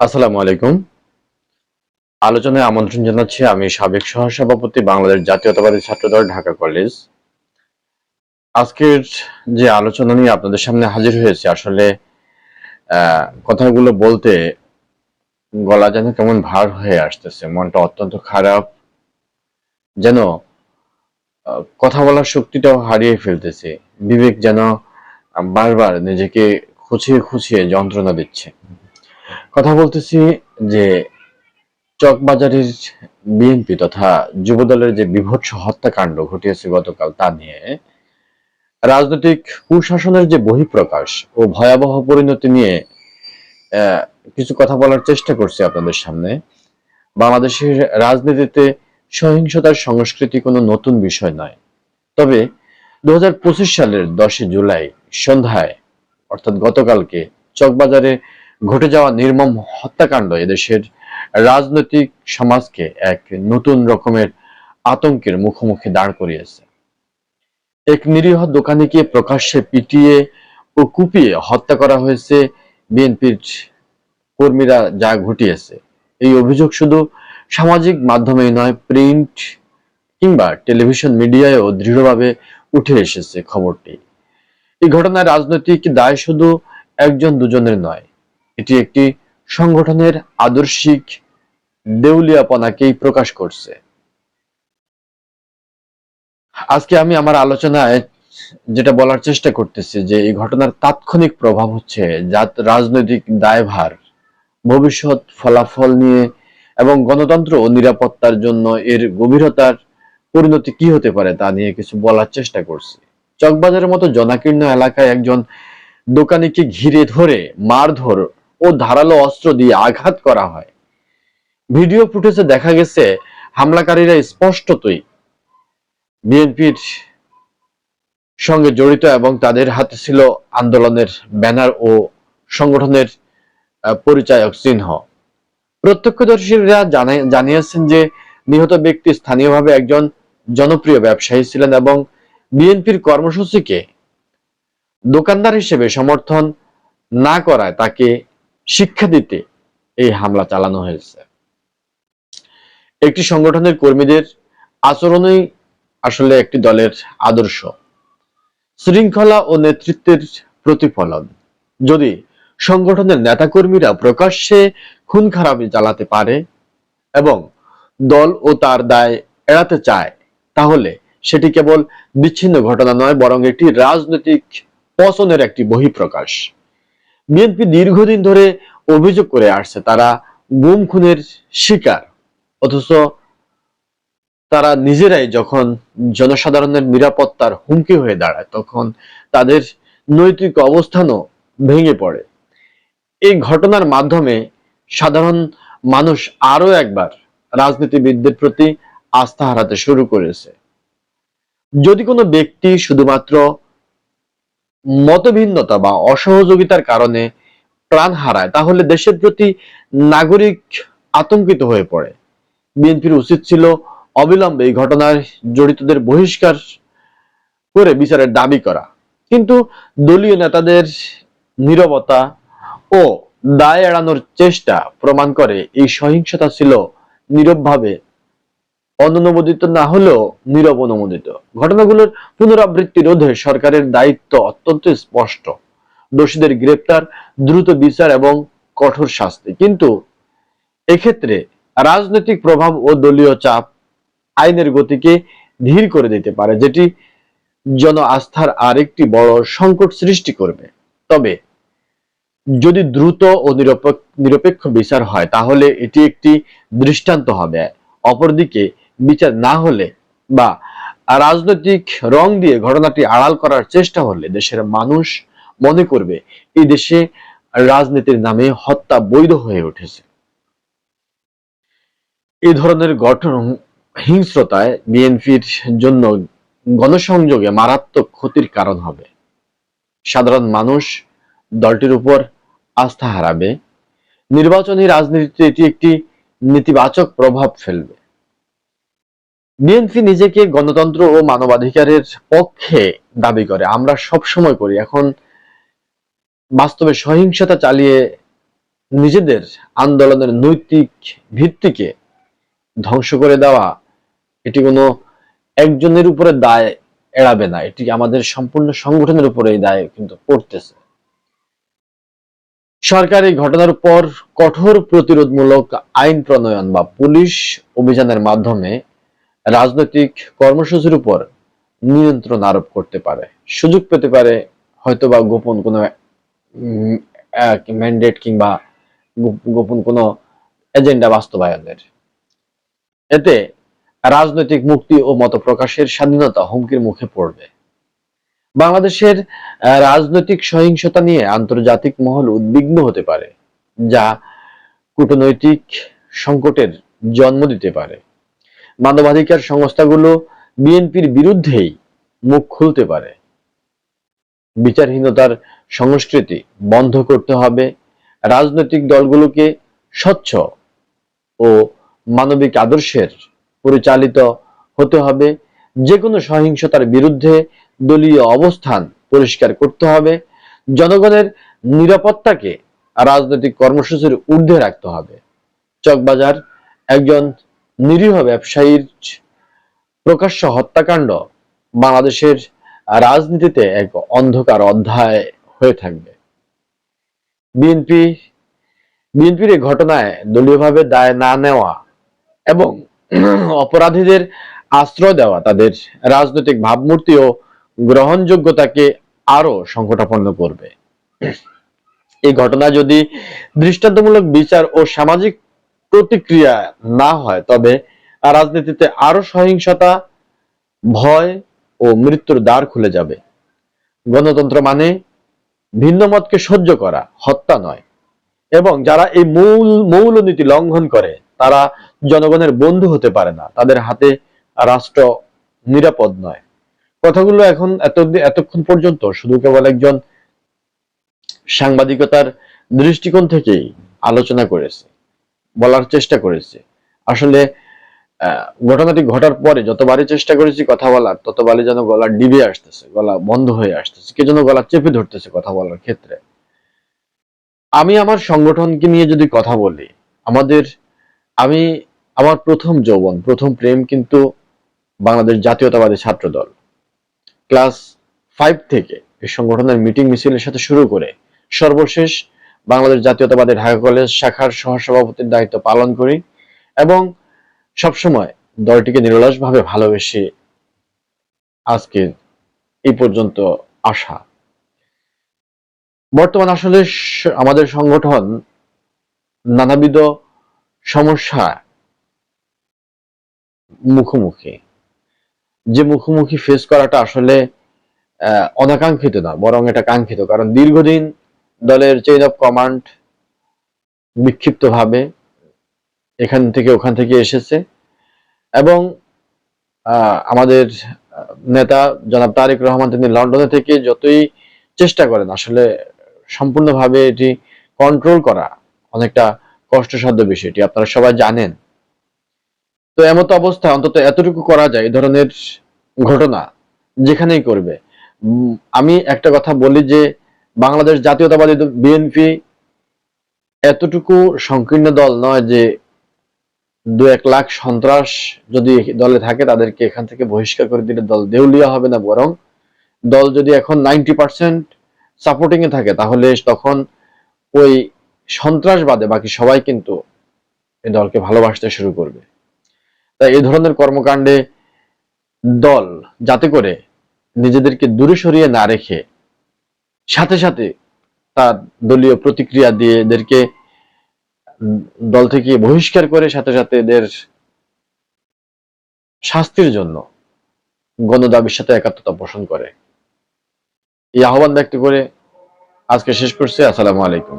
আসসালামু আলাইকুম। আলোচনায় আমন্ত্রণ জানাচ্ছি আমি সাবেক সহসভাপতি বাংলাদেশ জাতীয়তাবাদী ছাত্রদল, ঢাকা কলেজ। আজকের যে আলোচনা নিয়ে আপনাদের সামনে হাজির হয়েছে, আসলে কথাগুলো বলতে গলা যেন কেমন ভার হয়ে আসতেছে, মনটা অত্যন্ত খারাপ। যেন কথা বলার শক্তিটাও হারিয়ে ফেলতেছে। বিবেক যেন বারবার নিজেকে খুঁচিয়ে খুঁচিয়ে যন্ত্রণা দিচ্ছে। কথা বলতেছি যে চকবাজারের বিএনপি তথা যুবদলের যে বিভৎস হত্যাকাণ্ড ঘটিয়েছে গতকাল তা নিয়ে রাজনৈতিক কুশাসনের যে বহিঃপ্রকাশ ও ভয়াবহ পরিণতি নিয়ে কিছু কথা বলার চেষ্টা করছি আপনাদের সামনে। বাংলাদেশের রাজনীতিতে সহিংসতার সংস্কৃতি কোনো নতুন বিষয় নয়। তবে দু হাজার পঁচিশ সালের দশই জুলাই সন্ধ্যায়, অর্থাৎ গতকালকে, চকবাজারে ঘটে যাওয়া নির্মম হত্যাকাণ্ড এদেশের রাজনৈতিক সমাজকে এক নতুন রকমের আতঙ্কের মুখোমুখি দাঁড় করিয়েছে। এক নিরীহ দোকানিকে প্রকাশ্যে পিটিয়ে ও কুপিয়ে হত্যা করা হয়েছে বিএনপির কর্মীরা যা ঘটিয়েছে। এই অভিযোগ শুধু সামাজিক মাধ্যমেই নয়, প্রিন্ট কিংবা টেলিভিশন মিডিয়ায়ও দৃঢ়ভাবে উঠে এসেছে খবরটি। এই ঘটনায় রাজনৈতিক দায় শুধু একজন দুজনের নয় এটি একটি সংগঠনের আদর্শিক দেউলিয়াপনাকেই প্রকাশ করছে। আজকে আমি আমার আলোচনায় যেটা বলার চেষ্টা করতেছি যে এই ঘটনার তাৎক্ষণিক প্রভাব হচ্ছে রাজনৈতিক দায়ভার, ভবিষ্যৎ ফলাফল নিয়ে এবং গণতন্ত্র ও নিরাপত্তার জন্য এর গভীরতার পরিণতি কি হতে পারে তা নিয়ে কিছু বলার চেষ্টা করছি। চকবাজারের মতো জনাকীর্ণ এলাকায় একজন দোকানিকে ঘিরে ধরে মারধর ও ধারালো অস্ত্র দিয়ে আঘাত করা হয়। ভিডিও ফুটেজে দেখা গেছে, হামলাকারীরা স্পষ্টতই বিএনপির সঙ্গে জড়িত এবং তাদের হাতে ছিল আন্দোলনের ব্যানার ও সংগঠনের পরিচায়ক চিহ্ন। প্রত্যক্ষদর্শীরা জানিয়েছেন যে নিহত ব্যক্তি স্থানীয়ভাবে একজন জনপ্রিয় ব্যবসায়ী ছিলেন এবং বিএনপির কর্মসূচিকে দোকানদার হিসেবে সমর্থন না করায় তাকে শিক্ষা দিতে এই হামলা চালানো হয়েছে। একটি সংগঠনের কর্মীদের আচরণই আসলে একটি দলের আদর্শ। শৃঙ্খলা ও নেতৃত্বের প্রতিফলন। যদি সংগঠনের নেতাকর্মীরা প্রকাশ্যে খুন খারাপি চালাতে পারে এবং দল ও তার দায় এড়াতে চায়, তাহলে সেটি কেবল বিচ্ছিন্ন ঘটনা নয়, বরং এটি রাজনৈতিক পছনের একটি বহিঃপ্রকাশ। বিএনপি দীর্ঘদিন ধরে অভিযোগ করে আসছে, তারা গুম খুনের শিকার। অথচ তারা নিজেরাই যখন জনসাধারণের নিরাপত্তার হুমকি হয়ে দাঁড়ায়, তখন তাদের নৈতিক অবস্থানও ভেঙে পড়ে। এই ঘটনার মাধ্যমে সাধারণ মানুষ আরও একবার রাজনীতিবিদদের প্রতি আস্থা হারাতে শুরু করেছে। যদি কোনো ব্যক্তি শুধুমাত্র মতভিন্নতা বা অসহযোগিতার কারণে প্রাণ হারায়, তাহলে দেশের প্রতি নাগরিক আতঙ্কিত হয়ে পড়ে। বিএনপির উচিত ছিল অবিলম্বে এই ঘটনায় জড়িতদের বহিষ্কার করে বিচারের দাবি করা। কিন্তু দলীয় নেতাদের নীরবতা ও দায় এড়ানোর চেষ্টা প্রমাণ করে এই সহিংসতা ছিল নীরবভাবে অনুমোদিত না হলেও নীরব অনুমোদিত। ঘটনাগুলোর পুনরাবৃত্তি রোধে সরকারের দায়িত্ব অত্যন্ত স্পষ্ট। দোষীদের গ্রেপ্তার, দ্রুত বিচার এবং কঠোর শাস্তি। কিন্তু এক্ষেত্রে রাজনৈতিক প্রভাব ও দলীয় চাপ আইনের গতিকে ধীর করে দিতে পারে, যেটি জন আস্থার আরেকটি বড় সংকট সৃষ্টি করবে। তবে যদি দ্রুত ও নিরপেক্ষ বিচার হয়, তাহলে এটি একটি দৃষ্টান্ত হবে। অপরদিকে বিচার না হলে বা রাজনৈতিক রং দিয়ে ঘটনাটি আড়াল করার চেষ্টা হলে দেশের মানুষ মনে করবে, এই দেশে রাজনীতির নামে হত্যা বৈধ হয়ে উঠেছে। এই ধরনের গঠন হিংস্রতায় বিএনপির জন্য গণসংযোগে মারাত্মক ক্ষতির কারণ হবে। সাধারণ মানুষ দলটির উপর আস্থা হারাবে। নির্বাচনী রাজনীতিতে এটি একটি নেতিবাচক প্রভাব ফেলবে। বিএনপি নিজেকে গণতন্ত্র ও মানবাধিকারের পক্ষে দাবি করে। আমরা সব সময় করি। এখন বাস্তবে সহিংসতা চালিয়ে নিজেদের আন্দোলনের নৈতিক ভিত্তিকে ধ্বংস করে দেওয়া, এটি কোনো একজনের উপরে দায় এড়াবে না। এটি আমাদের সম্পূর্ণ সংগঠনের উপরে এই দায় কিন্তু পড়তেছে। সরকার ঘটনার পর কঠোর প্রতিরোধমূলক আইন প্রণয়ন বা পুলিশ অভিযানের মাধ্যমে রাজনৈতিক কর্মসূচির উপর নিয়ন্ত্রণ আরোপ করতে পারে। সুযোগ পেতে পারে হয়তোবা গোপন কোনো ম্যান্ডেট কিংবা গোপন কোনো এজেন্ডা বাস্তবায়নের। এতে রাজনৈতিক মুক্তি ও মত প্রকাশের স্বাধীনতা হুমকির মুখে পড়বে। বাংলাদেশের রাজনৈতিক সহিংসতা নিয়ে আন্তর্জাতিক মহল উদ্বিগ্ন হতে পারে, যা কূটনৈতিক সংকটের জন্ম দিতে পারে। মানবাধিকার সংস্থাগুলো বিএনপির বিরুদ্ধেই মুখ খুলতে পারে। বিচারহীনতার সংস্কৃতি বন্ধ করতে হবে, রাজনৈতিক দলগুলোকে স্বচ্ছ ও মানবিক আদর্শের পরিচালিত হতে হবে যে কোনো সহিংসতার বিরুদ্ধে দলীয় অবস্থান পরিষ্কার করতে হবে, জনগণের নিরাপত্তাকে রাজনৈতিক কর্মসূচির ঊর্ধ্বে রাখতে হবে। চকবাজার একজন নিরীহ ব্যবসায়ীর প্রকাশ্য হত্যাকাণ্ড বাংলাদেশের রাজনীতিতে এক অন্ধকার অধ্যায় হয়ে থাকবে। বিএনপি বিএনপির এই ঘটনায় দলীয়ভাবে দায় না নেওয়া এবং অপরাধীদের আশ্রয় দেওয়া, তাদের রাজনৈতিক ভাবমূর্তি ও গ্রহণযোগ্যতাকে আরও সংকটাপন্ন করবে। এই ঘটনা যদি দৃষ্টান্তমূলক বিচার ও সামাজিক প্রতিক্রিয়া না হয়, তবে রাজনীতিতে আরও সহিংসতা, ভয় ও মৃত্যুর দ্বার খুলে যাবে। গণতন্ত্র মানে ভিন্ন মতকে সহ্য করা, হত্যা নয়। এবং যারা এই মূল, মৌলনীতি লঙ্ঘন করে, তারা জনগণের বন্ধু হতে পারে না। তাদের হাতে রাষ্ট্র নিরাপদ নয়। কথাগুলো এখন এত, এতক্ষণ পর্যন্ত শুধু কেবল একজন সাংবাদিকতার দৃষ্টিকোণ থেকেই আলোচনা করেছে। বলার চেষ্টা করেছে। আসলে ঘটনাটি ঘটার পরে যতবারই চেষ্টা করেছি কথা বলার, ততবারই যেন গলা ডিবে আসতেছে, গলা বন্ধ হয়ে আসতেছে, কে যেন গলা চেপে ধরতেছে কথা বলার ক্ষেত্রে। আমি আমার সংগঠনকে নিয়ে যদি কথা বলি, আমাদের, আমি আমার প্রথম যৌবন, প্রথম প্রেম কিন্তু বাংলাদেশ জাতীয়তাবাদী ছাত্র দল ক্লাস ফাইভ থেকে এই সংগঠনের মিটিং মিছিলের সাথে শুরু করে সর্বশেষ বাংলাদেশ জাতীয়তাবাদী ঢাকা কলেজ শাখার সহসভাপতির দায়িত্ব পালন করি এবং সবসময় দলটিকে নিরলসভাবে ভালোবেসে আজকে এই পর্যন্ত আসা। বর্তমান আসলে আমাদের সংগঠন নানাবিধ সমস্যা মুখোমুখি। যে মুখোমুখি ফেস করাটা আসলে অনাকাঙ্ক্ষিত না, বরং এটা কাঙ্ক্ষিত। কারণ দীর্ঘদিন দলের চেইন অফ কমান্ড বিক্ষিপ্তভাবে এখান থেকে ওখান থেকে এসেছে এবং আমাদের নেতা জনাব তারেক রহমান তিনি লন্ডনে থেকে যতই চেষ্টা করেন, আসলে সম্পূর্ণভাবে এটি কন্ট্রোল করা অনেকটা কষ্টসাধ্য বিষয় এটি আপনারা সবাই জানেন। তো এমত অবস্থা, অন্তত এতটুকু করা যায় এই ধরনের ঘটনা যেখানেই করবে। আমি একটা কথা বলি যে বাংলাদেশ জাতীয়তাবাদী বিএনপি এতটুকু সংকীর্ণ দল নয় যে দু এক লাখ সন্ত্রাস যদি দলে থাকে, তাদেরকে এখান থেকে বহিষ্কার করে দিলে দল দেউলিয়া হবে না, বরং দল যদি এখন নাইনটি পার্সেন্ট সাপোর্টিং এ থাকে, তাহলে তখন ওই সন্ত্রাসবাদে বাকি সবাই কিন্তু এই দলকে ভালোবাসতে শুরু করবে। তাই এই ধরনের কর্মকাণ্ডে দল যাতে করে নিজেদেরকে দূরে সরিয়ে না রেখে সাথে সাথে তার দলীয় প্রতিক্রিয়া দিয়ে এদেরকে দল থেকে বহিষ্কার করে সাথে সাথে এদের শাস্তির জন্য গণদাবির সাথে একাত্মতা পোষণ করে। এই আহ্বান ব্যক্ত করে আজকে শেষ করছি। আসসালামু আলাইকুম।